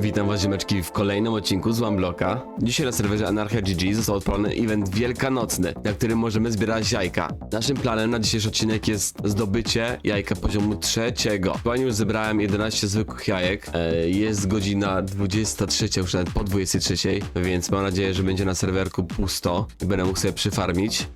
Witam was ziemeczki w kolejnym odcinku z Bloka. Dzisiaj na serwerze Anarchia GG został odpalony event wielkanocny, na którym możemy zbierać jajka. Naszym planem na dzisiejszy odcinek jest zdobycie jajka poziomu trzeciego. Aktualnie już zebrałem 11 zwykłych jajek. E, Jest godzina 23, już nawet po 23, więc mam nadzieję, że będzie na serwerku pusto i będę mógł sobie przyfarmić.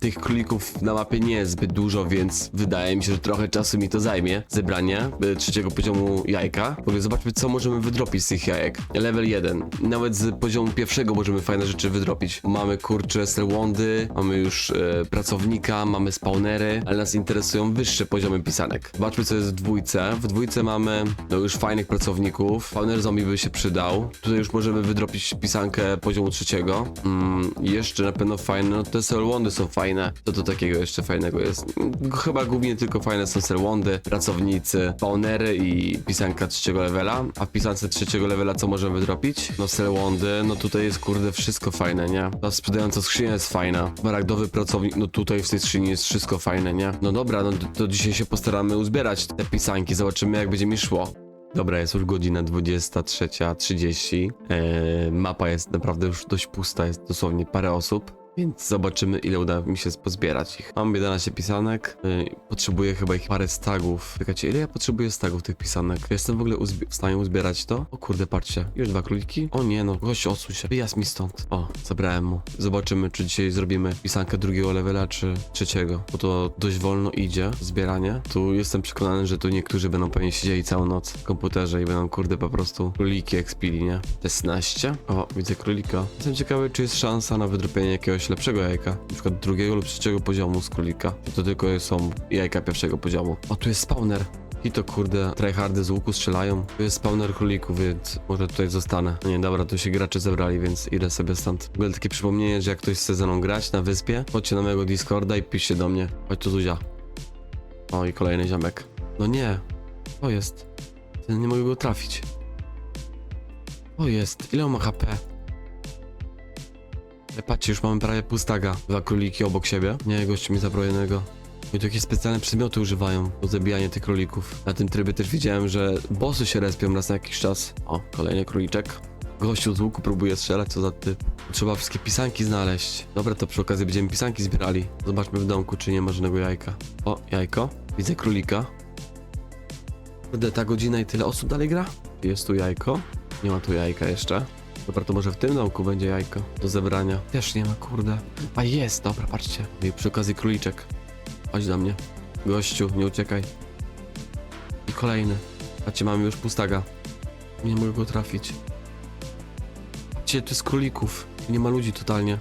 Tych królików na mapie nie jest zbyt dużo, więc wydaje mi się, że trochę czasu mi to zajmie. Zebranie e, trzeciego poziomu jajka. Ogóle zobaczmy, co możemy wydropić z tych jajek. Level 1. Nawet z poziomu pierwszego możemy fajne rzeczy wydropić. Mamy kurcze selwondy, mamy już e, pracownika, mamy spawnery, ale nas interesują wyższe poziomy pisanek. Zobaczmy, co jest w dwójce. W dwójce mamy no już fajnych pracowników. Spawner zombie by się przydał. Tutaj już możemy wydropić pisankę poziomu trzeciego. Mm, jeszcze na pewno fajne, no te selwondy są fajne. Co to takiego jeszcze fajnego jest? Mm, Chyba głównie tylko fajne są selwondy, pracownicy, spawnery i pisanka trzeciego levela. A w pisance trzeciego levela co możemy wydropić? No selwondy, no tutaj jest kurde wszystko fajne, nie? Ta sprzedająca skrzynia jest fajna. Maragdowy pracownik, no tutaj w tej skrzyni jest wszystko fajne, nie? No dobra, no to dzisiaj się postaramy uzbierać te pisanki, zobaczymy jak będzie mi szło. Dobra, jest już godzina 23.30. Eee, mapa jest naprawdę już dość pusta, jest dosłownie parę osób. Więc zobaczymy, ile uda mi się pozbierać ich. Mam 11 pisanek. Yy, potrzebuję chyba ich parę stagów. Czekajcie, ile ja potrzebuję stagów tych pisanek? Jestem w ogóle w stanie uzbierać to? O kurde, patrzcie. Już dwa króliki. O nie, no, gość odsuń się. Wyjazd mi stąd. O, zabrałem mu. Zobaczymy, czy dzisiaj zrobimy pisankę drugiego levela, czy trzeciego. Bo to dość wolno idzie, zbieranie. Tu jestem przekonany, że tu niektórzy będą pewnie siedzieli całą noc w komputerze i będą, kurde, po prostu króliki ekspili, nie? Te 16. O, widzę królika. Jestem ciekawy, czy jest szansa na wydropienie jakiegoś lepszego jajka. Przykład drugiego lub trzeciego poziomu z królika. To tylko są jajka pierwszego poziomu. O, tu jest spawner. I to kurde, tryhardy z łuku strzelają. Tu jest spawner królików, więc może tutaj zostanę. No nie, dobra, tu się gracze zebrali, więc idę sobie stąd. W ogóle takie przypomnienie, że jak ktoś chce ze mną grać na wyspie, chodźcie na mojego Discorda i piszcie do mnie. Chodź tu Zuzia. O, i kolejny ziomek. No nie. To jest. Nie mogę go trafić. O jest. Ile on ma HP? Ale Patrzcie, już mamy prawie pustaga. Dwa króliki obok siebie. Nie, gościu mi zabrał. I tu jakieś specjalne przedmioty używają do zabijania tych królików. Na tym trybie też widziałem, że bossy się respią raz na jakiś czas. O, kolejny króliczek. Gościu z łuku próbuje strzelać, co za typ. Trzeba wszystkie pisanki znaleźć. Dobra, to przy okazji będziemy pisanki zbierali. Zobaczmy w domku, czy nie ma żadnego jajka. O, jajko. Widzę królika. Kurde, ta godzina i tyle osób dalej gra? Jest tu jajko. Nie ma tu jajka jeszcze. Dobra, to może w tym domku będzie jajko do zebrania. Też nie ma, kurde. A jest, dobra, patrzcie. I przy okazji króliczek. Chodź do mnie. Gościu, nie uciekaj. I kolejny. Patrzcie, mamy już pustaga. Nie mogę go trafić. Patrzcie, tu jest królików. Nie ma ludzi totalnie.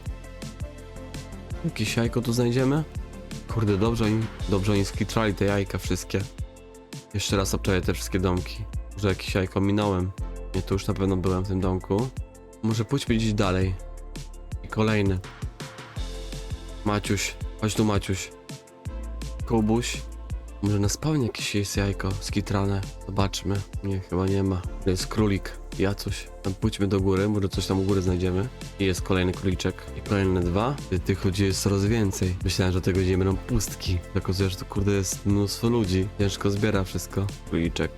Jakieś jajko tu znajdziemy? Kurde, dobrze oni, dobrze oni skitrali te jajka wszystkie. Jeszcze raz obczaję te wszystkie domki. Może jakieś jajko minąłem. Nie, to już na pewno byłem w tym domku. Może pójdźmy gdzieś dalej. I kolejny. Maciuś. Chodź tu Maciuś. Kubuś. Może na spawnie jakieś jest jajko skitrane. Zobaczmy. Nie, chyba nie ma. To jest królik. Jacuś. Tam pójdźmy do góry, może coś tam u góry znajdziemy. I jest kolejny króliczek. I kolejne dwa. Ty- Tych ludzi jest coraz więcej. Myślałem, że tego dzień będą pustki. Okazuje się, że to kurde jest mnóstwo ludzi. Ciężko zbiera wszystko. Króliczek.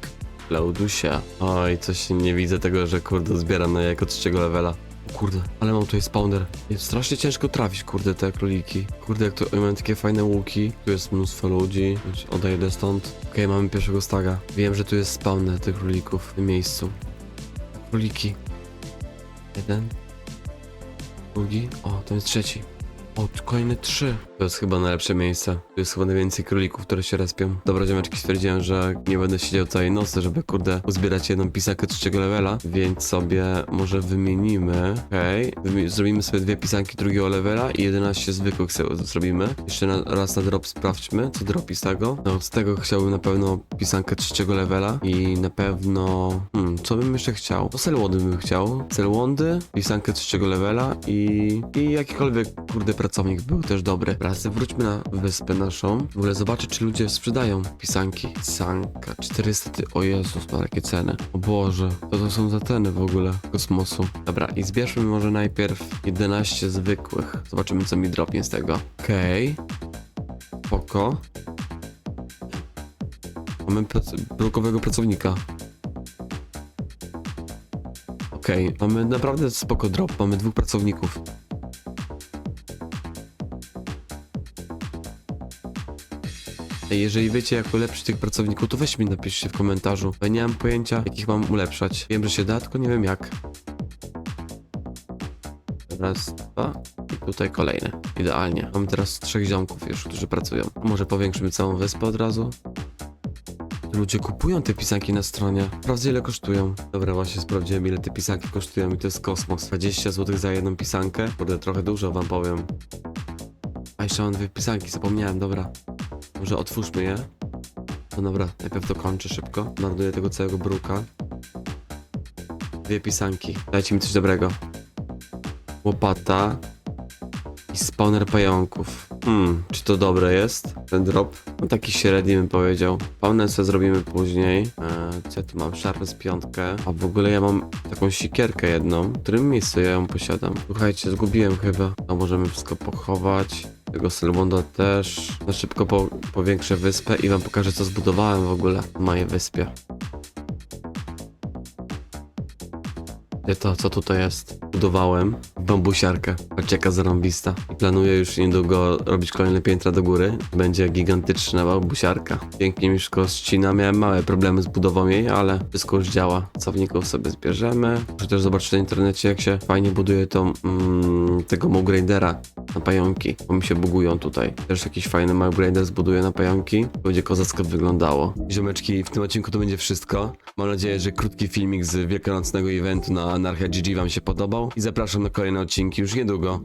Laudusia. Oj, coś nie widzę tego, że kurde zbieram na jako trzeciego levela. O Kurde, ale mam tutaj spawner. Jest strasznie ciężko trafić, kurde, te króliki. Kurde, jak to oni mają takie fajne łuki. Tu jest mnóstwo ludzi, odejdę stąd. Okej, mamy pierwszego staga. Wiem, że tu jest spawner tych królików w tym miejscu. Króliki. Jeden. Drugi. O, to jest trzeci. O, tu kolejne trzy. To jest chyba najlepsze miejsce. Tu jest chyba najwięcej królików, które się respią. Dobra, ziomeczki, stwierdziłem, że nie będę siedział całej nocy, żeby kurde uzbierać jedną pisankę trzeciego levela, więc sobie może wymienimy. Okej, okay. zrobimy sobie dwie pisanki drugiego levela i 11 zwykłych zrobimy. Jeszcze na, raz na drop sprawdźmy, co dropi z tego. No, z tego chciałbym na pewno pisankę trzeciego levela i na pewno... Hmm, co bym jeszcze chciał? To Selwondy bym chciał. Selwondy, pisankę trzeciego levela i... i jakikolwiek, kurde, pracownik był też dobry. Raz wróćmy na wyspę naszą. W ogóle zobaczę, czy ludzie sprzedają pisanki. Pisanka, 400 ty... O Jezus, ma takie ceny. O Boże, to to są za ceny w ogóle kosmosu. Dobra, i zbierzmy może najpierw 11 zwykłych. Zobaczymy, co mi dropnie z tego. Okej. Okay. Spoko. Mamy prac pracownika. Okej, mamy naprawdę spoko drop, mamy dwóch pracowników. Jeżeli wiecie jak ulepszyć tych pracowników, to weź mi napiszcie w komentarzu. Ja nie mam pojęcia, jakich mam ulepszać. Wiem, że się da, tylko nie wiem jak. Raz, dwa i tutaj kolejne. Idealnie. Mamy teraz trzech ziomków już, którzy pracują. Może powiększymy całą wyspę od razu? Ludzie kupują te pisanki na stronie. Sprawdzę ile kosztują. Dobra, właśnie sprawdziłem ile te pisanki kosztują i to jest kosmos. 20 zł za jedną pisankę. Kurde, trochę dużo wam powiem. A jeszcze mam dwie pisanki, zapomniałem, dobra. Może otwórzmy je. No dobra, najpierw to kończę szybko. Marnuję tego całego bruka. Dwie pisanki. Dajcie mi coś dobrego. Łopata. I spawner pająków. Hmm, czy to dobre jest? Ten drop? No taki średni bym powiedział. Spawner sobie zrobimy później. Eee, co ja tu mam? Szarpę z piątkę. A w ogóle ja mam taką sikierkę jedną. W którym miejscu ja ją posiadam? Słuchajcie, zgubiłem chyba. A możemy wszystko pochować. Tego Selbonda też. Na szybko po, powiększę wyspę i wam pokażę co zbudowałem w ogóle na mojej wyspie. Gdzie to, co tutaj jest? Budowałem bambusiarkę. Patrzcie jaka zarąbista. Planuję już niedługo robić kolejne piętra do góry. Będzie gigantyczna bambusiarka. Pięknie mi wszystko ścina. Miałem małe problemy z budową jej, ale wszystko już działa. Pracowników sobie zbierzemy. Muszę też zobaczyć na internecie jak się fajnie buduje tą, mm, tego Mowgradera na pająki, bo mi się bugują tutaj. Też jakiś fajny Mowgrader zbuduję na pająki. Będzie kozacko wyglądało. Ziomeczki, w tym odcinku to będzie wszystko. Mam nadzieję, że krótki filmik z wielkanocnego eventu na Anarchia GG wam się podobał i zapraszam na kolejne odcinki już niedługo.